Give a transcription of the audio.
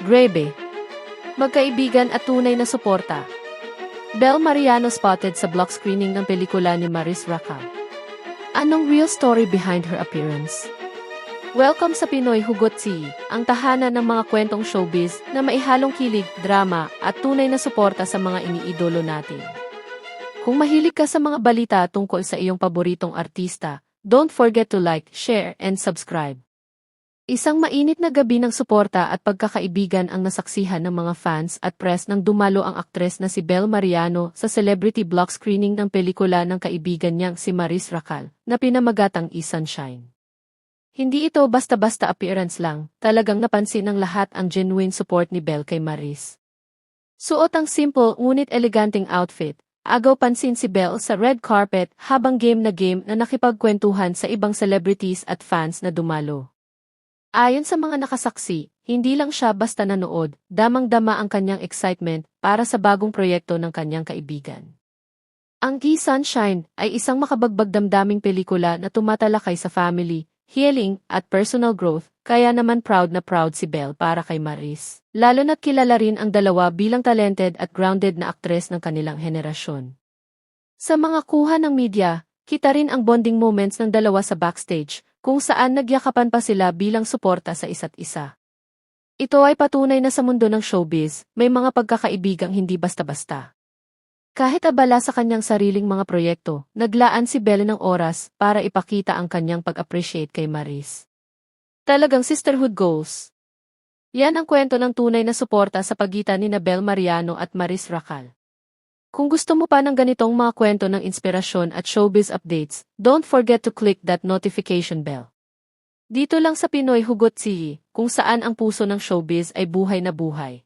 Grebe. Magkaibigan at tunay na suporta. Bel Mariano spotted sa block screening ng pelikula ni Maris Racal. Anong real story behind her appearance? Welcome sa Pinoy Hugot Sea, ang tahanan ng mga kwentong showbiz na maihalong kilig, drama, at tunay na suporta sa mga iniidolo natin. Kung mahilig ka sa mga balita tungkol sa iyong paboritong artista, don't forget to like, share, and subscribe. Isang mainit na gabi ng suporta at pagkakaibigan ang nasaksihan ng mga fans at press nang dumalo ang aktres na si Bel Mariano sa celebrity block screening ng pelikula ng kaibigan niyang si Maris Racal, na pinamagatang E-Sunshine. Hindi ito basta-basta appearance lang, talagang napansin ng lahat ang genuine support ni Bel kay Maris. Suot ang simple ngunit eleganteng outfit, agaw pansin si Belle sa red carpet habang game na game na nakipagkwentuhan sa ibang celebrities at fans na dumalo. Ayon sa mga nakasaksi, hindi lang siya basta nanood, damang-dama ang kanyang excitement para sa bagong proyekto ng kanyang kaibigan. Ang Key Sunshine ay isang makabagbag damdaming pelikula na tumatalakay sa family, healing, at personal growth, kaya naman proud na proud si Belle para kay Maris. Lalo na't kilala rin ang dalawa bilang talented at grounded na aktres ng kanilang henerasyon. Sa mga kuha ng media, kita rin ang bonding moments ng dalawa sa backstage, kung saan nagyakapan pa sila bilang suporta sa isa't isa. Ito ay patunay na sa mundo ng showbiz, may mga pagkakaibigang hindi basta-basta. Kahit abala sa kanyang sariling mga proyekto, naglaan si Belle ng oras para ipakita ang kanyang pag-appreciate kay Maris. Talagang sisterhood goals. Yan ang kwento ng tunay na suporta sa pagitan ni Bel Mariano at Maris Racal. Kung gusto mo pa ng ganitong mga kwento ng inspirasyon at showbiz updates, don't forget to click that notification bell. Dito lang sa Pinoy Hugot Sea, kung saan ang puso ng showbiz ay buhay na buhay.